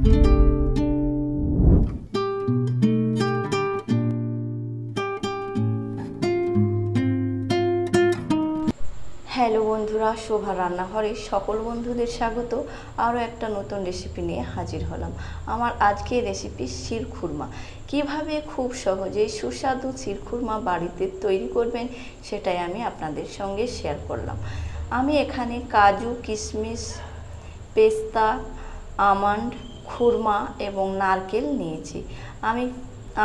Hello বন্ধুরা, শোভা রান্নাঘরে সকল বন্ধুদের স্বাগত। আরও একটা নতুন রেসিপি নিয়ে হাজির হলাম। আমার আজকের রেসিপি শিরখুরমা কীভাবে খুব সহজেই সুস্বাদু শিরখুরমা বাড়িতে তৈরি করবেন, সেটাই আমি আপনাদের সঙ্গে শেয়ার করলাম। আমি এখানে কাজু, কিশমিশ, পেস্তা, আমন্ড খুরমা এবং নারকেল নিয়েছি। আমি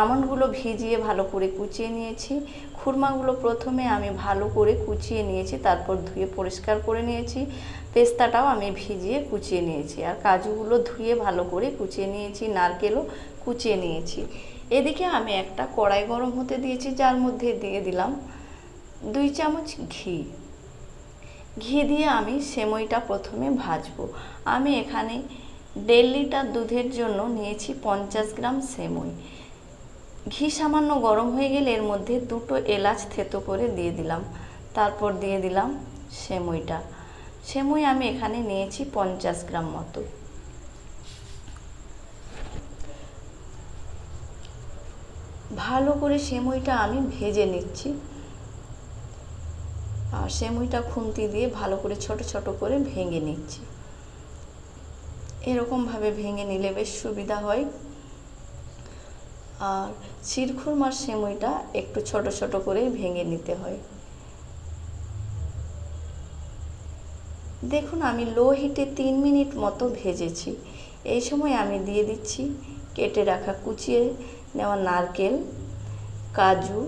আমন্ডগুলো ভিজিয়ে ভালো করে কুচিয়ে নিয়েছি। খুরমাগুলো প্রথমে আমি ভালো করে কুচিয়ে নিয়েছি, তারপর ধুয়ে পরিষ্কার করে নিয়েছি। পেস্তাটাও আমি ভিজিয়ে কুচিয়ে নিয়েছি আর কাজুগুলো ধুয়ে ভালো করে কুচিয়ে নিয়েছি, নারকেলও কুচিয়ে নিয়েছি। এদিকে আমি একটা কড়াই গরম হতে দিয়েছি, যার মধ্যে দিয়ে দিলাম দুই চামচ ঘি। ঘি দিয়ে আমি সেমইটা প্রথমে ভাজবো। আমি এখানে দেড় লিটার দুধের জন্য নিয়েছি পঞ্চাশ গ্রাম সেমই। ঘি সামান্য গরম হয়ে গেলে এর মধ্যে দুটো এলাচ থেতো করে দিয়ে দিলাম। তারপর দিয়ে দিলাম সেমইটা। সেমই আমি এখানে নিয়েছি পঞ্চাশ গ্রাম মতো। ভালো করে সেমইটা আমি ভেজে নিচ্ছি। আর সেমইটা খুন্তি দিয়ে ভালো করে ছোট ছোট করে ভেঙে নিচ্ছি। এরকমভাবে ভেঙে নিলে বেশ সুবিধা হয়। আর শিরখুরমার সেমইটা একটু ছোট ছোট করে ভেঙে নিতে হয়। দেখুন, আমি লো হিটে তিন মিনিট মতো ভেজেছি। এই সময় আমি দিয়ে দিচ্ছি কেটে রাখা কুচিয়ে নেওয়া নারকেল, কাজু,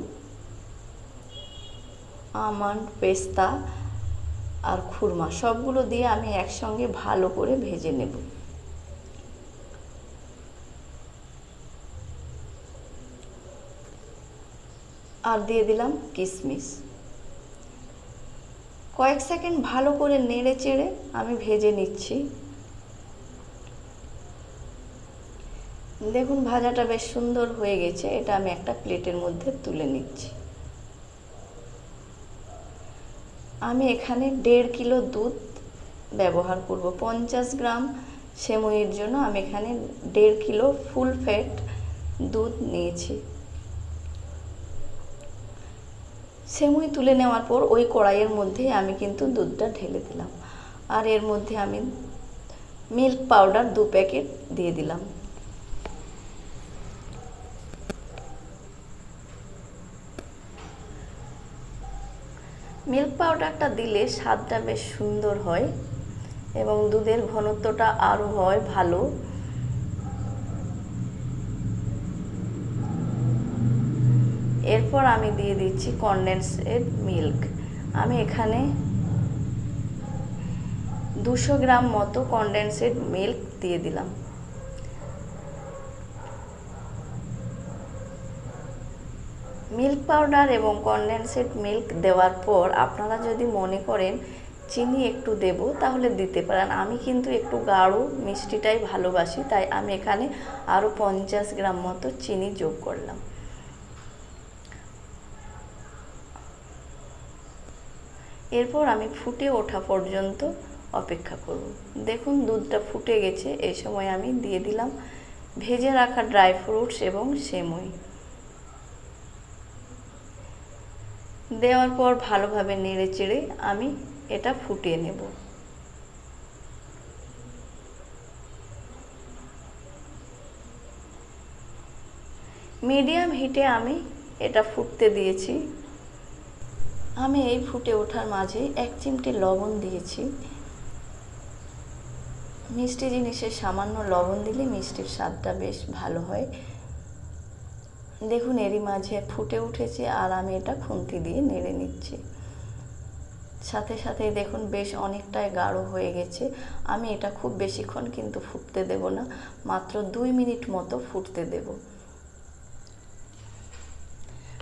আমন্ড, পেস্তা আর খুরমা। সবগুলো দিয়ে আমি একসঙ্গে ভালো করে ভেজে নেব। আর দিয়ে দিলাম কিশমিশ কয়েক সেকেন্ড ভালো করে নেড়ে চেড়ে আমি ভেজে নিচ্ছি। দেখুন, ভাজাটা বেশ সুন্দর হয়ে গেছে। এটা আমি একটা প্লেটের মধ্যে তুলে নিচ্ছি। আমি এখানে দেড় কিলো দুধ ব্যবহার করব। পঞ্চাশ গ্রাম সেমইয়ের জন্য আমি এখানে দেড় কিলো ফুল ফ্যাট দুধ নিয়েছি। সেমুই তুলে নেওয়ার পর ওই কড়াইয়ের মধ্যে আমি কিন্তু দুধটা ঢেলে দিলাম। আর এর মধ্যে আমি মিল্ক পাউডার দু প্যাকেট দিয়ে দিলাম। মিল্ক পাউডারটা দিলে স্বাদটা বেশ সুন্দর হয় এবং দুধের ঘনত্বটা আরও হয় ভালো। এরপর আমি দিয়ে দিচ্ছি কনডেন্সেড মিল্ক আমি এখানে দুশো গ্রাম মতো কনডেন্সেড মিল্ক দিয়ে দিলাম। মিল্ক পাউডার এবং কনডেন্সেড মিল্ক দেওয়ার পর আপনারা যদি মনে করেন চিনি একটু দেব, তাহলে দিতে পারেন। আমি কিন্তু একটু গাঢ়, মিষ্টিটাই ভালোবাসি, তাই আমি এখানে আরও পঞ্চাশ গ্রাম মতো চিনি যোগ করলাম। এরপর আমি ফুটে ওঠা পর্যন্ত অপেক্ষা করব। দেখুন, দুধটা ফুটে গেছে। এই সময় আমি দিয়ে দিলাম ভেজে রাখা ড্রাই ফ্রুটস এবং সেমই। দেওয়ার পর ভালোভাবে নেড়ে চেড়ে আমি এটা ফুটিয়ে নেব। মিডিয়াম হিটে আমি এটা ফুটতে দিয়েছি। আমি এই ফুটে ওঠার মাঝে এক চিমটি লবণ দিয়েছি। মিষ্টি জিনিসে সামান্য লবণ দিলে মিষ্টির স্বাদটা বেশ ভালো হয়। দেখুন, এরই মাঝে ফুটে উঠেছে আর আমি এটা খুন্তি দিয়ে নেড়ে নিচ্ছি। সাথে সাথে দেখুন, বেশ অনেকটাই গাঢ় হয়ে গেছে। আমি এটা খুব বেশিক্ষণ কিন্তু ফুটতে দেব না, মাত্র দুই মিনিট মতো ফুটতে দেব।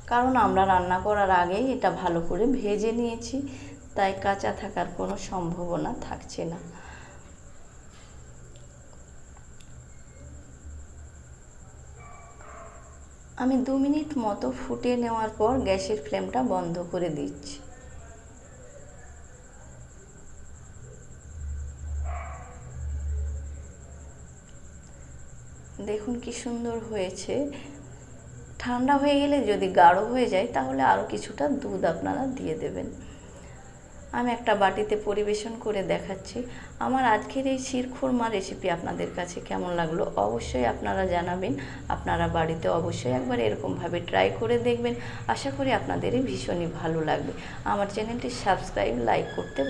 কারণ আমরা রান্না করার আগেই এটা ভালো করে ভেজে নিয়েছি, তাই কাঁচা থাকার কোনো সম্ভাবনা থাকছে না। আমি দু মিনিট মতো ফুটে নেওয়ার পর গ্যাসের ফ্লেমটা বন্ধ করে দিচ্ছি। দেখুন কি সুন্দর হয়েছে। ঠান্ডা হয়ে গেলে যদি গাঢ় হয়ে যায়, তাহলে আরও কিছুটা দুধ আপনারা দিয়ে দেবেন। আমি একটা বাটিতে পরিবেশন করে দেখাচ্ছি। আমার আজকের এই শিরখুরমা রেসিপি আপনাদের কাছে কেমন লাগল অবশ্যই আপনারা জানাবেন। আপনারা বাড়িতে অবশ্যই একবার এরকমভাবে ট্রাই করে দেখবেন। আশা করি আপনাদেরই ভীষণই ভালো লাগবে। আমার চ্যানেলটি সাবস্ক্রাইব লাইক করতে